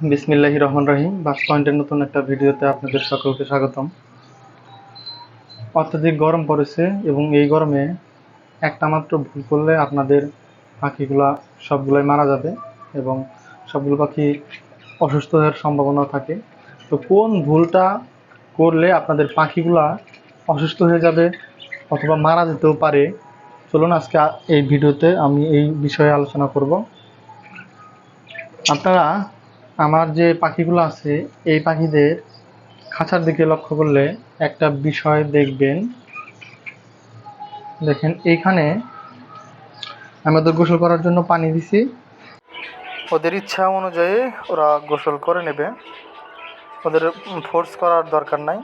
বিসমিল্লাহি রহমান রহিম। বাস পয়েন্টের নতুন একটা ভিডিওতে আপনাদের সকলকে স্বাগতম। অত্যাধিক গরম পড়েছে এবং এই গরমে একটা মাত্র ভুল করলে আপনাদের পাখিগুলা সবগুলাই মারা যাবে এবং সবগুলো পাখি অসুস্থ হওয়ার সম্ভাবনা থাকে। তো কোন ভুলটা করলে আপনাদের পাখিগুলা অসুস্থ হয়ে যাবে অথবা মারা যেতেও পারে, চলুন আজকে এই ভিডিওতে আমি এই বিষয়ে আলোচনা করব। আপনারা আমার যে পাখিগুলো আছে, এই পাখিদের খাঁচার দিকে লক্ষ্য করলে একটা বিষয় দেখবেন। দেখেন, এইখানে আমি ওদের গোসল করার জন্য পানি দিছি। ওদের ইচ্ছা অনুযায়ী ওরা গোসল করে নেবে। ওদের ফোর্স করার দরকার নাই।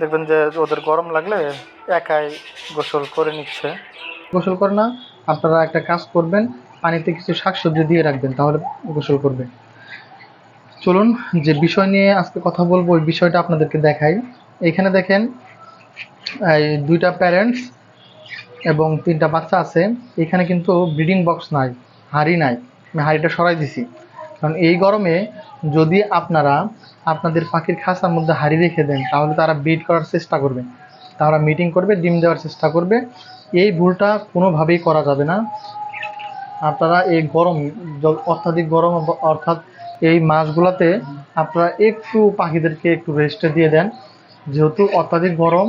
দেখবেন যে ওদের গরম লাগলে একাই গোসল করে নিচ্ছে। গোসল করে না, আপনারা একটা কাজ করবেন, পানিতে কিছু শাকসবজি দিয়ে রাখবেন, তাহলে গোসল করবে। চলুন যে বিষয় নিয়ে আজকে কথা বলব, ওই বিষয়টা আপনাদেরকে দেখাই। এখানে দেখেন, এই দুইটা প্যারেন্টস এবং তিনটা বাচ্চা আছে। এখানে কিন্তু ব্রিডিং বক্স নাই, হাড়ি নাই। আমি হাড়িটা সরাই দিছি। কারণ এই গরমে যদি আপনারা আপনাদের পাখির খাঁচার মধ্যে হাড়ি রেখে দেন, তাহলে তারা ব্রিড করার চেষ্টা করবে। তারা মিটিং করবে, ডিম দেওয়ার চেষ্টা করবে। এই ভুলটা কোনোভাবেই করা যাবে না। আপনারা এই গরম, অত্যাধিক গরম অর্থাৎ এই মাসগুলোতে আপনারা একটু পাখিদেরকে একটু রেস্টে দিয়ে দেন। যেহেতু অত্যাধিক গরম,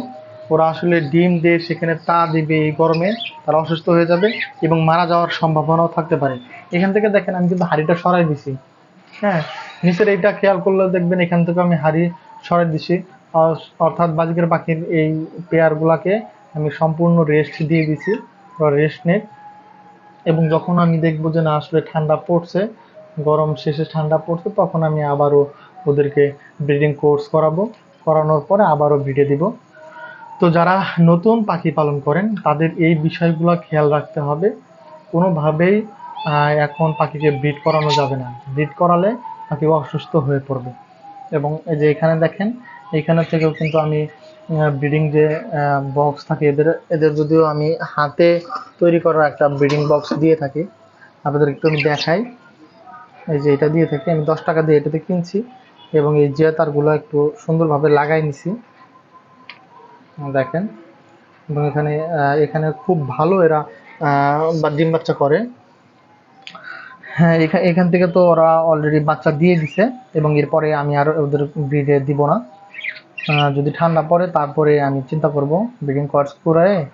ওরা আসলে ডিম দিয়ে সেখানে তা দিবে এই গরমে, তারা অসুস্থ হয়ে যাবে এবং মারা যাওয়ার সম্ভাবনাও থাকতে পারে। এখান থেকে দেখেন আমি কিন্তু হাড়িটা সরাই দিছি। হ্যাঁ নিচের এইটা খেয়াল করলে দেখবেন এখান থেকে আমি হাড়ি সরাই দিছি। অর্থাৎ বাজিকের পাখির এই পেয়ারগুলাকে আমি সম্পূর্ণ রেস্ট দিয়ে দিছি। রেস্ট নেক। এবং যখন আমি দেখব যে না, আসলে ঠান্ডা পড়ছে গরম শেষে ঠান্ডা পড়ছে, তখন আমি আবারও ওদেরকে ব্রিডিং কোর্স করাবো। করানোর পরে আবারও ব্রিডে দিব। তো যারা নতুন পাখি পালন করেন, তাদের এই বিষয়গুলো খেয়াল রাখতে হবে। কোনোভাবেই এখন পাখিকে ব্রিড করানো যাবে না। ব্রিড করালে পাখি অসুস্থ হয়ে পড়বে। এবং এই যে এখানে দেখেন, এখানে থেকেও কিন্তু আমি ব্রিডিং যে বক্স থাকে, এদের এদের যদিও আমি হাতে তৈরি করা একটা ব্রিডিং বক্স দিয়ে থাকি আপনাদের একটু আমি দেখাই। এই যে এটা দিয়ে থাকি, আমি দশ টাকা দিয়ে এটাতে কিনছি এবং এই জিয়া তারগুলো একটু সুন্দরভাবে লাগাই নিছি। দেখেন, এবং এখানে এখানে খুব ভালো এরা বা ডিম বাচ্চা করে। হ্যাঁ এখা- এখান থেকে তো ওরা অলরেডি বাচ্চা দিয়ে দিছে এবং এরপরে আমি আর ওদের ব্রিডে দিব না। যদি ঠান্ডা পড়ে তারপরে আমি চিন্তা করব ব্রিডিং কোর্স করে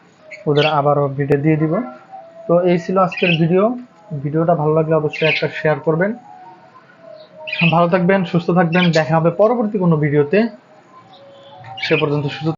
ওদের আবারও ব্রিডে দিয়ে দিব। তো এই ছিল আজকের ভিডিও ভিডিওটা ভালো লাগলে অবশ্যই একটা শেয়ার করবেন। ভালো থাকবেন, সুস্থ থাকবেন, দেখা হবে পরবর্তী কোনো ভিডিওতে। সে পর্যন্ত সুস্থ